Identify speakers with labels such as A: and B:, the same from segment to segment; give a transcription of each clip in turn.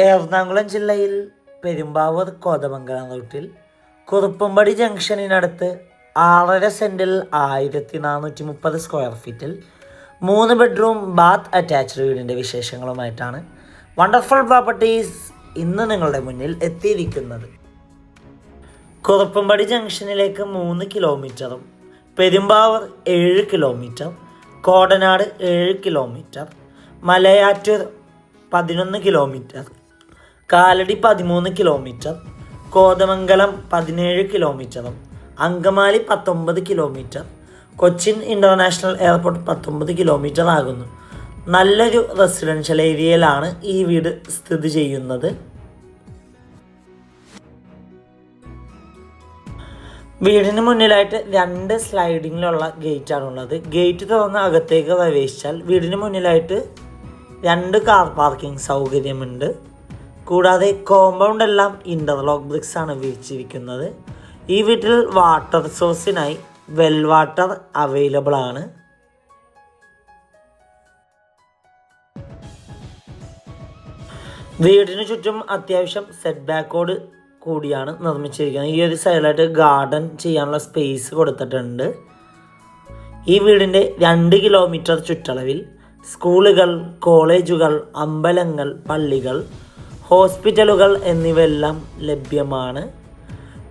A: എറണാകുളം ജില്ലയിൽ പെരുമ്പാവൂർ കോതമംഗലം റൂട്ടിൽ കുറുപ്പമ്പടി ജംഗ്ഷനിനടുത്ത് ആറര സെന്റിൽ ആയിരത്തി നാനൂറ്റി മുപ്പത് സ്ക്വയർ ഫീറ്റിൽ മൂന്ന് ബെഡ്റൂം ബാത്ത് അറ്റാച്ച്ഡ് വീടിന്റെ വിശേഷങ്ങളുമായിട്ടാണ് വണ്ടർഫുൾ പ്രോപ്പർട്ടീസ് ഇന്ന് നിങ്ങളുടെ മുന്നിൽ എത്തിയിരിക്കുന്നത്. കുറുപ്പമ്പടി ജംഗ്ഷനിലേക്ക് മൂന്ന് കിലോമീറ്ററും പെരുമ്പാവൂർ ഏഴ് കിലോമീറ്റർ കോടനാട് ഏഴ് കിലോമീറ്റർ മലയാറ്റൂർ പതിനൊന്ന് കിലോമീറ്റർ കാലടി പതിമൂന്ന് കിലോമീറ്റർ കോതമംഗലം പതിനേഴ് കിലോമീറ്ററും അങ്കമാലി പത്തൊമ്പത് കിലോമീറ്റർ കൊച്ചിൻ ഇന്റർനാഷണൽ എയർപോർട്ട് പത്തൊമ്പത് കിലോമീറ്റർ ആകുന്നു. നല്ലൊരു റെസിഡൻഷ്യൽ ഏരിയയിലാണ് ഈ വീട് സ്ഥിതി ചെയ്യുന്നത്. വീടിന് മുന്നിലായിട്ട് രണ്ട് സ്ലൈഡിങ്ങിലുള്ള ഗേറ്റ് ഉള്ളത്. ഗേറ്റ് തുറന്ന് അകത്തേക്ക് പ്രവേശിച്ചാൽ വീടിന് മുന്നിലായിട്ട് രണ്ട് കാർ പാർക്കിംഗ് സൗകര്യമുണ്ട്. കൂടാതെ കോമ്പൗണ്ട് എല്ലാം ഇന്റർലോക്ക് ബ്രിക്സ് ആണ് വിരിച്ചിരിക്കുന്നത്. ഈ വീട്ടിൽ വാട്ടർ സോഴ്സിനായി വെൽ വാട്ടർ അവൈലബിൾ ആണ്. വീടിന് ചുറ്റും അത്യാവശ്യം സെറ്റ് ബാക്കോട് കൂടിയാണ് നിർമ്മിച്ചിരിക്കുന്നത്. ഈ ഒരു സൈഡിലായിട്ട് ഗാർഡൻ ചെയ്യാനുള്ള സ്പേസ് കൊടുത്തിട്ടുണ്ട്. ഈ വീടിന്റെ രണ്ട് കിലോമീറ്റർ ചുറ്റളവിൽ സ്കൂളുകൾ കോളേജുകൾ അമ്പലങ്ങൾ പള്ളികൾ ഹോസ്പിറ്റലുകൾ എന്നിവയെല്ലാം ലഭ്യമാണ്.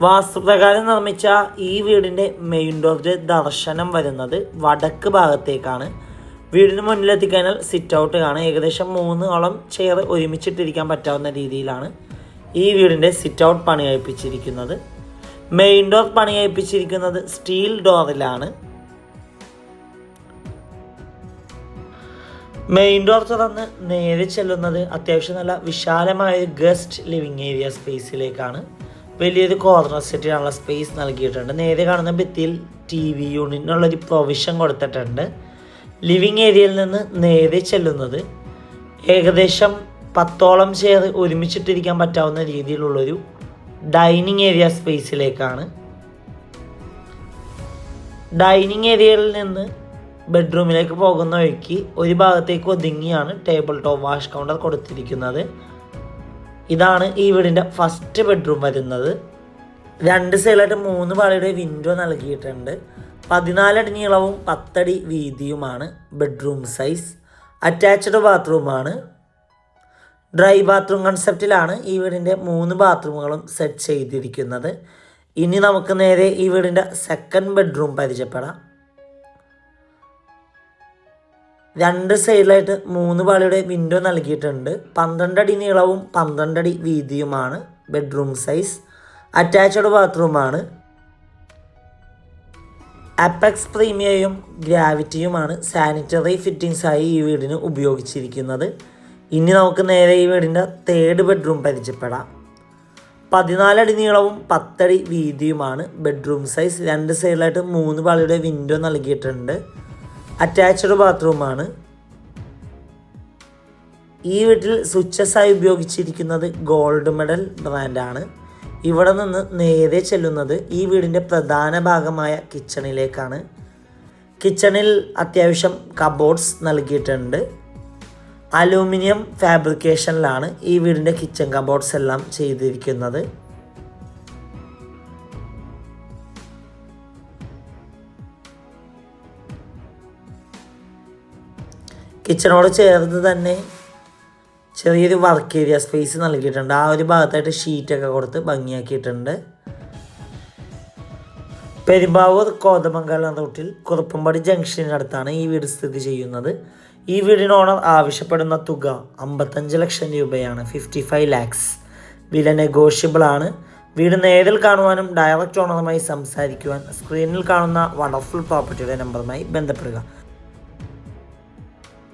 A: വാസ്തുപ്രകാരം നിർമ്മിച്ച ഈ വീടിന്റെ മെയിൻ ഡോറിന്റെ ദർശനം വരുന്നത് വടക്ക് ഭാഗത്തേക്കാണ്. വീടിന് മുന്നിലെത്തിക്കഴിഞ്ഞാൽ സിറ്റ് ഔട്ട് കാണും ഏകദേശം മൂന്നോളം ചെയർ ഒരുമിച്ചിട്ടിരിക്കാൻ പറ്റാവുന്ന രീതിയിലാണ് ഈ വീടിന്റെ സിറ്റ് ഔട്ട് പണി കഴിപ്പിച്ചിരിക്കുന്നത് മെയിൻ ഡോർ പണി കഴിപ്പിച്ചിരിക്കുന്നത് സ്റ്റീൽ ഡോറിലാണ് മെയിൻ ഡോർ തുറന്ന് നേരെ ചെല്ലുന്നത് അത്യാവശ്യം നല്ല വിശാലമായ ഒരു ഗസ്റ്റ് ലിവിങ് ഏരിയ സ്പേസിലേക്കാണ് വലിയൊരു കോർണർ സെറ്റിനുള്ള സ്പേസ് നൽകിയിട്ടുണ്ട്. നേരെ കാണുന്ന ഭിത്തിയിൽ ടി വി യൂണിറ്റിനുള്ളൊരു പ്രൊവിഷൻ കൊടുത്തിട്ടുണ്ട്. ലിവിങ് ഏരിയയിൽ നിന്ന് നേരെ ചെല്ലുന്നത് ഏകദേശം പത്തോളം ചെയർ ഒരുമിച്ചിട്ടിരിക്കാൻ പറ്റാവുന്ന രീതിയിലുള്ളൊരു ഡൈനിങ് ഏരിയ സ്പേസിലേക്കാണ് ഡൈനിങ് ഏരിയയിൽ നിന്ന് ബെഡ്റൂമിലേക്ക് പോകുന്ന വഴിക്ക് ഒരു ഭാഗത്തേക്ക് ഒതുങ്ങിയാണ് ടേബിൾ ടോപ്പ് വാഷ് കൗണ്ടർ കൊടുത്തിരിക്കുന്നത്. ഇതാണ് ഈ വീടിന്റെ ഫസ്റ്റ് ബെഡ്റൂം വരുന്നത്. രണ്ട് സൈഡിലായിട്ട് മൂന്ന് പാളിയുടെ വിൻഡോ നൽകിയിട്ടുണ്ട്. പതിനാലടി നീളവും പത്തടി വീതിയുമാണ് ബെഡ്റൂം സൈസ് അറ്റാച്ച്ഡ് ബാത്റൂമാണ് ഡ്രൈ ബാത്റൂം കൺസെപ്റ്റിലാണ് ഈ വീടിന്റെ മൂന്ന് ബാത്റൂമുകളും സെറ്റ് ചെയ്തിരിക്കുന്നത്. ഇനി നമുക്ക് നേരെ ഈ വീടിന്റെ സെക്കൻഡ് ബെഡ്റൂം പരിചയപ്പെടാം. രണ്ട് സൈഡിലായിട്ട് മൂന്ന് പാളിയുടെ വിൻഡോ നൽകിയിട്ടുണ്ട്. പന്ത്രണ്ട് അടി നീളവും പന്ത്രണ്ട് അടി വീതിയുമാണ് ബെഡ്റൂം സൈസ് അറ്റാച്ച്ഡ് ബാത്റൂമാണ് അപ്പെക്സ് പ്രീമിയയും ഗ്രാവിറ്റിയുമാണ് സാനിറ്ററി ഫിറ്റിങ്സായി ഈ വീടിന് ഉപയോഗിച്ചിരിക്കുന്നത്. ഇനി നമുക്ക് നേരെ ഈ വീടിന്റെ തേർഡ് ബെഡ്റൂം പരിചയപ്പെടാം. പതിനാലടി നീളവും പത്തടി വീതിയുമാണ് ബെഡ്റൂം സൈസ് രണ്ട് സൈഡിലായിട്ട് മൂന്ന് പാളിയുടെ വിൻഡോ നൽകിയിട്ടുണ്ട്. അറ്റാച്ച്ഡ് ബാത്റൂമാണ് ഈ വീട്ടിൽ സ്വിച്ചസായി ഉപയോഗിച്ചിരിക്കുന്നത് ഗോൾഡ് മെഡൽ ബ്രാൻഡാണ് ഇവിടെ നിന്ന് നേരെ ചെല്ലുന്നത് ഈ വീടിന്റെ പ്രധാന ഭാഗമായ കിച്ചണിലേക്കാണ് കിച്ചണിൽ അത്യാവശ്യം കബോർഡ്സ് നൽകിയിട്ടുണ്ട്. അലൂമിനിയം ഫാബ്രിക്കേഷനിലാണ് ഈ വീടിന്റെ കിച്ചൺ കബോർഡ്സ് എല്ലാം ചെയ്തിരിക്കുന്നത്. കിച്ചണോട് ചേർന്ന് തന്നെ ചെറിയൊരു വർക്ക് ഏരിയ സ്പേസ് നൽകിയിട്ടുണ്ട്. ആ ഒരു ഭാഗത്തായിട്ട് ഷീറ്റൊക്കെ കൊടുത്ത് ഭംഗിയാക്കിയിട്ടുണ്ട്. പെരുമ്പാവൂർ കോതമംഗലം റൂട്ടിൽ കുറുപ്പമ്പടി ജംഗ്ഷനടുത്താണ് ഈ വീട് സ്ഥിതി ചെയ്യുന്നത്. ഈ വീടിന് ഓണർ ആവശ്യപ്പെടുന്ന തുക അമ്പത്തഞ്ച് ലക്ഷം രൂപയാണ്. ഫിഫ്റ്റി ഫൈവ് ലാക്സ് വില നെഗോഷ്യബിൾ ആണ്. വീട് നേരിൽ കാണുവാനും ഡയറക്റ്റ് ഓണറുമായി സംസാരിക്കുവാൻ സ്ക്രീനിൽ കാണുന്ന വണ്ടർഫുൾ പ്രോപ്പർട്ടിയുടെ നമ്പറുമായി ബന്ധപ്പെടുക.